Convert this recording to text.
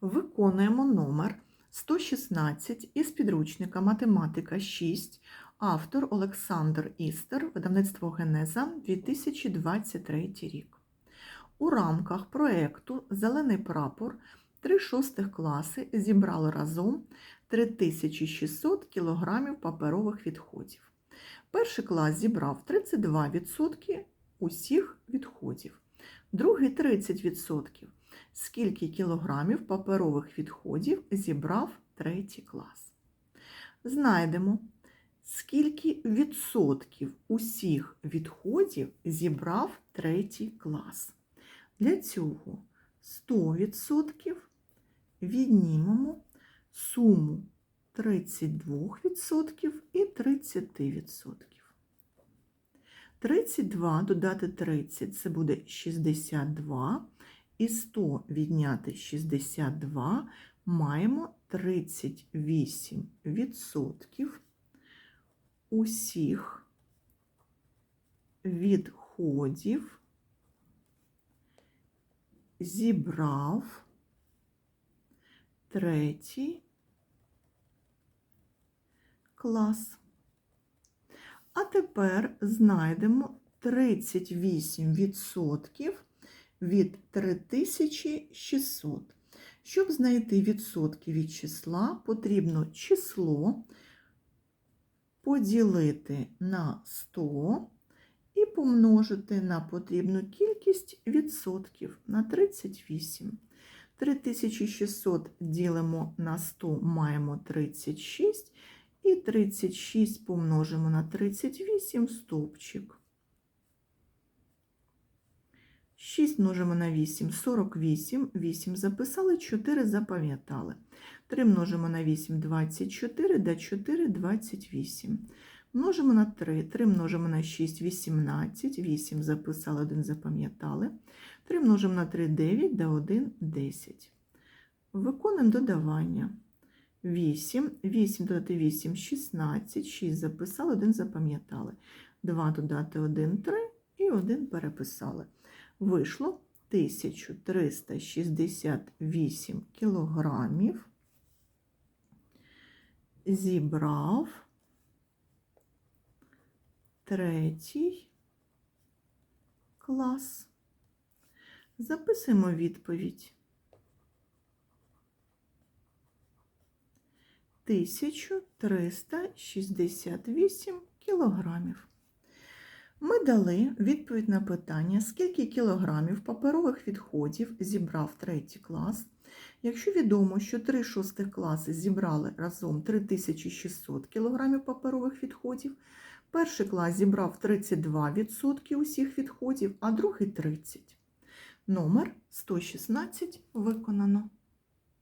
Виконуємо номер 116 із підручника Математика 6, автор Олександр Істер, видавництво Генеза 2023 рік. У рамках проєкту Зелений прапор 3 шостих класи зібрали разом 3600 кг паперових відходів. Перший клас зібрав 32% усіх відходів, другий 30%. Скільки кілограмів паперових відходів зібрав третій клас? Знайдемо, скільки відсотків усіх відходів зібрав третій клас. Для цього 100% віднімемо суму 32% і 30%. 32 додати 30 це буде 62. І 100 відняти 62 маємо 38% усіх відходів зібрав третій клас. А тепер знайдемо 38% від 3600. Щоб знайти відсотки від числа, потрібно число поділити на 100 і помножити на потрібну кількість відсотків на 38. 3600 ділимо на 100, маємо 36, і 36 помножимо на 38 стовпчик. 6 множимо на 8 48, 8 записали, 4 запам'ятали. 3 множимо на 8 24, да 4 28. Множимо на 3, 3 множимо на 6 18, 8 записали, 1 запам'ятали. 3 множимо на 3 9, да 1 10. Виконуємо додавання. 8, 8 додати 8 16, 6 записали, 1 запам'ятали. 2 додати 1 3 і 1 переписали. Вийшло 1368 кілограмів. Зібрав третій клас. Записуємо відповідь. 1368 кілограмів. Ми дали відповідь на питання, скільки кілограмів паперових відходів зібрав третій клас. Якщо відомо, що 3 шостих класи зібрали разом 3600 кілограмів паперових відходів, перший клас зібрав 32% усіх відходів, а другий 30%. Номер 116 виконано.